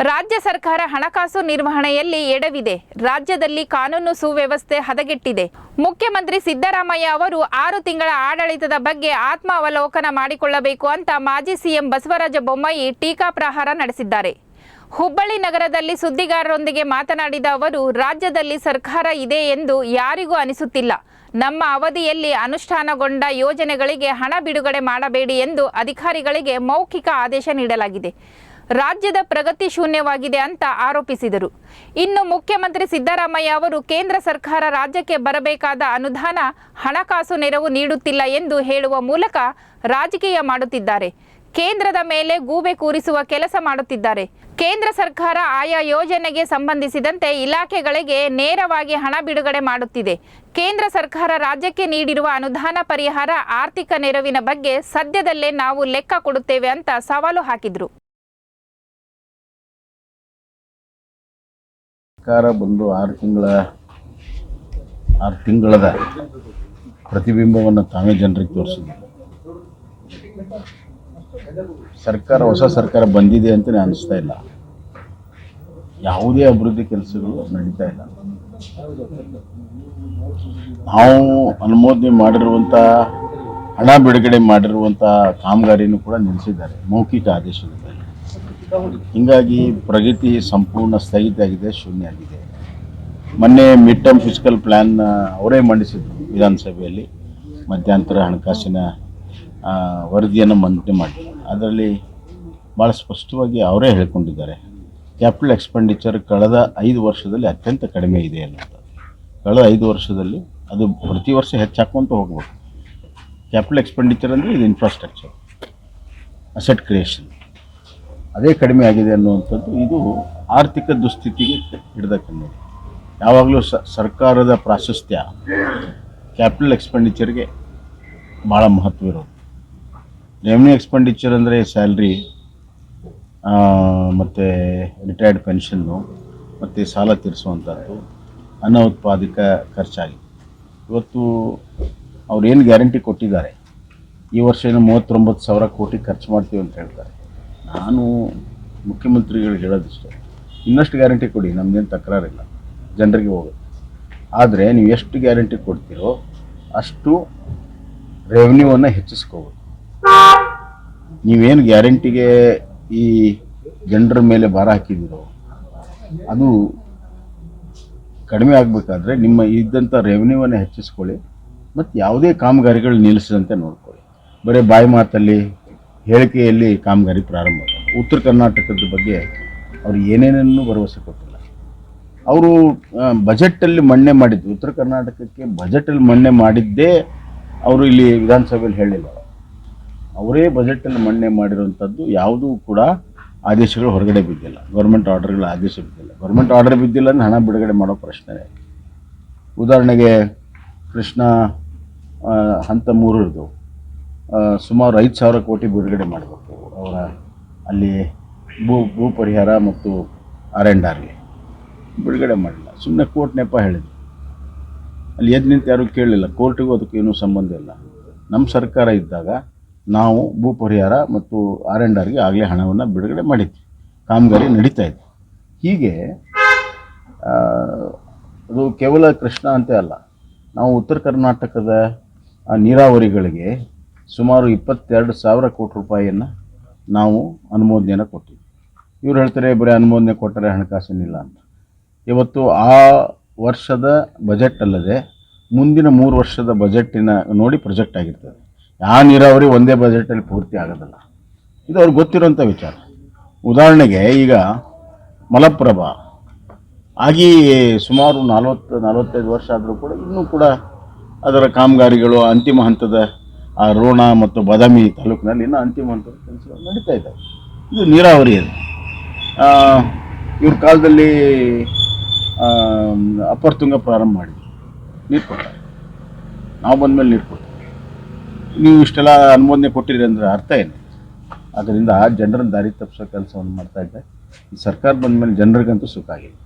ರಾಜ್ಯ ಸರ್ಕಾರ ಹಣಕಾಸು ನಿರ್ವಹಣೆಯಲ್ಲಿ ಎಡವಿದೆ. ರಾಜ್ಯದಲ್ಲಿ ಕಾನೂನು ಸುವ್ಯವಸ್ಥೆ ಹದಗೆಟ್ಟಿದೆ. ಮುಖ್ಯಮಂತ್ರಿ ಸಿದ್ದರಾಮಯ್ಯ ಅವರು ಆರು ತಿಂಗಳ ಆಡಳಿತದ ಬಗ್ಗೆ ಆತ್ಮಾವಲೋಕನ ಮಾಡಿಕೊಳ್ಳಬೇಕು ಅಂತ ಮಾಜಿ ಸಿಎಂ ಬಸವರಾಜ ಬೊಮ್ಮಾಯಿ ಟೀಕಾ ಪ್ರಹಾರ ನಡೆಸಿದ್ದಾರೆ. ಹುಬ್ಬಳ್ಳಿ ನಗರದಲ್ಲಿ ಸುದ್ದಿಗಾರರೊಂದಿಗೆ ಮಾತನಾಡಿದ ಅವರು, ರಾಜ್ಯದಲ್ಲಿ ಸರ್ಕಾರ ಇದೆ ಎಂದು ಯಾರಿಗೂ ಅನಿಸುತ್ತಿಲ್ಲ. ನಮ್ಮ ಅವಧಿಯಲ್ಲಿ ಅನುಷ್ಠಾನಗೊಂಡ ಯೋಜನೆಗಳಿಗೆ ಹಣ ಬಿಡುಗಡೆ ಮಾಡಬೇಡಿ ಎಂದು ಅಧಿಕಾರಿಗಳಿಗೆ ಮೌಖಿಕ ಆದೇಶ ನೀಡಲಾಗಿದೆ. ರಾಜ್ಯದ ಪ್ರಗತಿ ಶೂನ್ಯವಾಗಿದೆ ಅಂತ ಆರೋಪಿಸಿದರು. ಇನ್ನು ಮುಖ್ಯಮಂತ್ರಿ ಸಿದ್ದರಾಮಯ್ಯ ಅವರು ಕೇಂದ್ರ ಸರ್ಕಾರ ರಾಜ್ಯಕ್ಕೆ ಬರಬೇಕಾದ ಅನುದಾನ, ಹಣಕಾಸು ನೆರವು ನೀಡುತ್ತಿಲ್ಲ ಎಂದು ಹೇಳುವ ಮೂಲಕ ರಾಜಕೀಯ ಮಾಡುತ್ತಿದ್ದಾರೆ. ಕೇಂದ್ರದ ಮೇಲೆ ಗೂಬೆ ಕೂರಿಸುವ ಕೆಲಸ ಮಾಡುತ್ತಿದ್ದಾರೆ. ಕೇಂದ್ರ ಸರ್ಕಾರ ಆಯಾ ಯೋಜನೆಗೆ ಸಂಬಂಧಿಸಿದಂತೆ ಇಲಾಖೆಗಳಿಗೆ ನೇರವಾಗಿ ಹಣ ಬಿಡುಗಡೆ ಮಾಡುತ್ತಿದೆ. ಕೇಂದ್ರ ಸರ್ಕಾರ ರಾಜ್ಯಕ್ಕೆ ನೀಡಿರುವ ಅನುದಾನ ಪರಿಹಾರ ಆರ್ಥಿಕ ನೆರವಿನ ಬಗ್ಗೆ ಸದ್ಯದಲ್ಲೇ ನಾವು ಲೆಕ್ಕ ಕೊಡುತ್ತೇವೆ ಅಂತ ಸವಾಲು ಹಾಕಿದ್ರು. ಸರ್ಕಾರ ಬಂದು ಆರು ತಿಂಗಳ, ಆರು ತಿಂಗಳದ ಪ್ರತಿಬಿಂಬವನ್ನು ತಾವೇ ಜನರಿಗೆ ತೋರಿಸಿದೆ ಸರ್ಕಾರ, ಹೊಸ ಸರ್ಕಾರ ಬಂದಿದೆ ಅಂತಲೇ ಅನಿಸ್ತಾ ಇಲ್ಲ. ಯಾವುದೇ ಅಭಿವೃದ್ಧಿ ಕೆಲಸಗಳು ನಡೀತಾ ಇಲ್ಲ. ನಾವು ಅನುಮೋದನೆ ಮಾಡಿರುವಂಥ ಹಣ ಬಿಡುಗಡೆ ಮಾಡಿರುವಂಥ ಕಾಮಗಾರಿನೂ ಕೂಡ ನಿಲ್ಲಿಸಿದ್ದಾರೆ ಮೌಖಿಕ ಆದೇಶದಲ್ಲಿ ಹೀಗಾಗಿ ಪ್ರಗತಿ ಸಂಪೂರ್ಣ ಸ್ಥಗಿತ ಆಗಿದೆ ಶೂನ್ಯ ಆಗಿದೆ ಮೊನ್ನೆ ಮಿಡ್ ಟರ್ಮ್ ಫಿಸಿಕಲ್ ಪ್ಲ್ಯಾನ್ ಅವರೇ ಮಂಡಿಸಿದ್ರು ವಿಧಾನಸಭೆಯಲ್ಲಿ ಮಧ್ಯಂತರ ಹಣಕಾಸಿನ ವರದಿಯನ್ನು ಮಂಡನೆ ಮಾಡಿ ಅದರಲ್ಲಿ ಭಾಳ ಸ್ಪಷ್ಟವಾಗಿ ಅವರೇ ಹೇಳ್ಕೊಂಡಿದ್ದಾರೆ ಕ್ಯಾಪಿಟಲ್ ಎಕ್ಸ್ಪೆಂಡಿಚರ್ ಕಳೆದ ಐದು ವರ್ಷದಲ್ಲಿ ಅತ್ಯಂತ ಕಡಿಮೆ ಇದೆ ಅನ್ನೋದು. ಕಳೆದ ಐದು ವರ್ಷದಲ್ಲಿ ಅದು ಪ್ರತಿ ವರ್ಷ ಹೆಚ್ಚಾಕೊಂತ ಹೋಗ್ಬೋದು ಕ್ಯಾಪಿಟಲ್ ಎಕ್ಸ್ಪೆಂಡಿಚರ್ ಅಂದರೆ ಇದು ಇನ್ಫ್ರಾಸ್ಟ್ರಕ್ಚರ್ ಅಸೆಟ್ ಕ್ರಿಯೇಷನ್ ಅದೇ ಕಡಿಮೆ ಆಗಿದೆ ಅನ್ನುವಂಥದ್ದು ಇದು ಆರ್ಥಿಕ ದುಸ್ಥಿತಿಗೆ ಹಿಡಿದ ಯಾವಾಗಲೂ ಸರ್ಕಾರದ ಪ್ರಾಶಸ್ತ್ಯ ಕ್ಯಾಪಿಟಲ್ ಎಕ್ಸ್ಪೆಂಡಿಚರ್ಗೆ ಭಾಳ ಮಹತ್ವ ಇರೋದು. ರೆವೆನ್ಯೂ ಎಕ್ಸ್ಪೆಂಡಿಚರ್ ಅಂದರೆ ಸ್ಯಾಲ್ರಿ ಮತ್ತು ರಿಟೈರ್ಡ್ ಪೆನ್ಷನ್ನು ಮತ್ತು ಸಾಲ ತೀರಿಸುವಂಥದ್ದು ಅನ್ನ ಉತ್ಪಾದಕ ಖರ್ಚಾಗಿ. ಇವತ್ತು ಅವ್ರು ಏನು ಗ್ಯಾರಂಟಿ ಕೊಟ್ಟಿದ್ದಾರೆ? ಈ ವರ್ಷ ಏನು ಮೂವತ್ತೊಂಬತ್ತು ಸಾವಿರ ಕೋಟಿ ಖರ್ಚು ಮಾಡ್ತೀವಿ ಅಂತ ಹೇಳ್ತಾರೆ. ನಾನು ಮುಖ್ಯಮಂತ್ರಿಗಳು ಹೇಳೋದಿಷ್ಟೇ. ಇನ್ನಷ್ಟು ಗ್ಯಾರಂಟಿ ಕೊಡಿ ನಮ್ದೇನು ತಕರಾರಿಲ್ಲ. ಜನರಿಗೆ ಹೋಗುತ್ತೆ. ಆದರೆ ನೀವು ಎಷ್ಟು ಗ್ಯಾರಂಟಿ ಕೊಡ್ತೀರೋ ಅಷ್ಟು ರೆವೆನ್ಯೂವನ್ನು ಹೆಚ್ಚಿಸ್ಕೋಬೋದು. ನೀವೇನು ಗ್ಯಾರಂಟಿಗೆ ಈ ಜನರ ಮೇಲೆ ಭಾರ ಹಾಕಿದ್ದೀರೋ, ಅದು ಕಡಿಮೆ ಆಗಬೇಕಾದ್ರೆ ನಿಮ್ಮ ಇದ್ದಂಥ ರೆವೆನ್ಯೂವನ್ನು ಹೆಚ್ಚಿಸ್ಕೊಳ್ಳಿ, ಮತ್ತು ಯಾವುದೇ ಕಾಮಗಾರಿಗಳು ನಿಲ್ಲಿಸದಂತೆ ನೋಡ್ಕೊಳ್ಳಿ. ಬರೀ ಬಾಯಿ ಮಾತಲ್ಲಿ ಹೇಳಿಕೆಯಲ್ಲಿ ಕಾಮಗಾರಿ ಪ್ರಾರಂಭ. ಉತ್ತರ ಕರ್ನಾಟಕದ ಬಗ್ಗೆ ಅವರು ಏನೇನನ್ನು ಭರವಸೆ ಕೊಟ್ಟಿಲ್ಲ. ಅವರು ಬಜೆಟಲ್ಲಿ ಮಣ್ಣೆ ಮಾಡಿದ್ದು ಉತ್ತರ ಕರ್ನಾಟಕಕ್ಕೆ ಬಜೆಟಲ್ಲಿ ಮಣ್ಣೆ ಮಾಡಿದ್ದೇ ಅವರು ಇಲ್ಲಿ ವಿಧಾನಸಭೆಯಲ್ಲಿ ಹೇಳಿಲ್ಲ. ಅವರೇ ಬಜೆಟಲ್ಲಿ ಮಣ್ಣೆ ಮಾಡಿರುವಂಥದ್ದು ಯಾವುದೂ ಕೂಡ ಆದೇಶಗಳು ಹೊರಗಡೆ ಬಿದ್ದಿಲ್ಲ. ಗೌರ್ಮೆಂಟ್ ಆರ್ಡರ್ಗಳ ಆದೇಶ ಬಿದ್ದಿಲ್ಲ. ಗೌರ್ಮೆಂಟ್ ಆರ್ಡರ್ ಬಿದ್ದಿಲ್ಲ ಅಂದರೆ ಹಣ ಬಿಡುಗಡೆ ಮಾಡೋ ಪ್ರಶ್ನೆ ಉದಾಹರಣೆಗೆ ಕೃಷ್ಣ ಹಂತ ಮೂರು ಆ, ಸುಮಾರು ಐದು ಸಾವಿರ ಕೋಟಿ ಬಿಡುಗಡೆ ಮಾಡಬೇಕು ಅವರ ಅಲ್ಲಿ ಭೂ ಭೂ ಪರಿಹಾರ ಮತ್ತು ಆರ್ ಆ್ಯಂಡ್ ಆರ್ಗೆ ಬಿಡುಗಡೆ ಮಾಡಿಲ್ಲ. ಸುಮ್ಮನೆ ಕೋರ್ಟ್ ನೆಪ ಹೇಳಿದ್ರು. ಅಲ್ಲಿ ಎದ್ದು ನಿಂತು ಯಾರೂ ಕೇಳಲಿಲ್ಲ ಕೋರ್ಟಿಗೂ ಅದಕ್ಕೂ ಏನೂ ಸಂಬಂಧ ಇಲ್ಲ. ನಮ್ಮ ಸರ್ಕಾರ ಇದ್ದಾಗ ನಾವು ಭೂ ಪರಿಹಾರ ಮತ್ತು ಆರ್ ಆ್ಯಂಡ್ ಆರ್ಗೆ ಆಗಲೇ ಹಣವನ್ನು ಬಿಡುಗಡೆ ಮಾಡಿದ್ವಿ. ಕಾಮಗಾರಿ ನಡೀತಾ ಇದೆ. ಹೀಗೆ ಅದು ಕೇವಲ ಕೃಷ್ಣ ಅಂತ ಅಲ್ಲ. ನಾವು ಉತ್ತರ ಕರ್ನಾಟಕದ ನೀರಾವರಿಗಳಿಗೆ ಸುಮಾರು ಇಪ್ಪತ್ತೆರಡು ಸಾವಿರ ಕೋಟಿ ರೂಪಾಯಿಯನ್ನು ನಾವು ಅನುಮೋದನೆಯನ್ನು ಕೊಟ್ಟಿದ್ವಿ ಇವ್ರು ಹೇಳ್ತಾರೆ, ಬರೀ ಅನುಮೋದನೆ ಕೊಟ್ಟರೆ ಹಣಕಾಸಿನಿಲ್ಲ ಅಂತ. ಇವತ್ತು ಆ ವರ್ಷದ ಬಜೆಟ್ ಅಲ್ಲದೆ ಮುಂದಿನ ಮೂರು ವರ್ಷದ ಬಜೆಟ್ಟಿನ ನೋಡಿ ಪ್ರೊಜೆಕ್ಟ್ ಆಗಿರ್ತದೆ. ಯಾವ ನೀರಾವರಿ ಒಂದೇ ಬಜೆಟಲ್ಲಿ ಪೂರ್ತಿ ಆಗೋದಿಲ್ಲ. ಇದು ಅವ್ರಿಗೆ ಗೊತ್ತಿರೋಂಥ ವಿಚಾರ. ಉದಾಹರಣೆಗೆ ಈಗ ಮಲಪ್ರಭಾ ಆಗಿ ಸುಮಾರು ನಲವತ್ತು, ನಲವತ್ತೈದು ವರ್ಷ ಆದರೂ ಕೂಡ ಇನ್ನೂ ಕೂಡ ಅದರ ಕಾಮಗಾರಿಗಳು ಅಂತಿಮ ಹಂತದ ಆ ರೋಣ ಮತ್ತು ಬಾದಾಮಿ ತಾಲೂಕಿನಲ್ಲಿ ಇನ್ನೂ ಅಂತಿಮ ಹಂತದ ಕೆಲಸಗಳು ನಡೀತಾ ಇದ್ದಾವೆ. ಇದು ನೀರಾವರಿ ಅದು. ಆ, ಇವ್ರ ಕಾಲದಲ್ಲಿ ಆ, ಅಪ್ಪರ್ ತುಂಗ ಪ್ರಾರಂಭ ಮಾಡಿದ್ವಿ ನೀರು ಕೊಡ್ತಾರೆ ನಾವು ಬಂದಮೇಲೆ ನೀರು ಕೊಡ್ತೀವಿ ನೀವು ಇಷ್ಟೆಲ್ಲ ಅನುಮೋದನೆ ಕೊಟ್ಟಿರಿ ಅಂದರೆ ಅರ್ಥ ಏನು? ಆದ್ದರಿಂದ ಜನರನ್ನು ದಾರಿ ತಪ್ಪಿಸೋ ಕೆಲಸವನ್ನು ಮಾಡ್ತಾ ಇದ್ದೆ ಈ ಸರ್ಕಾರ ಬಂದ ಮೇಲೆ ಜನರಿಗಂತೂ ಸುಖ ಆಗಿದೆ.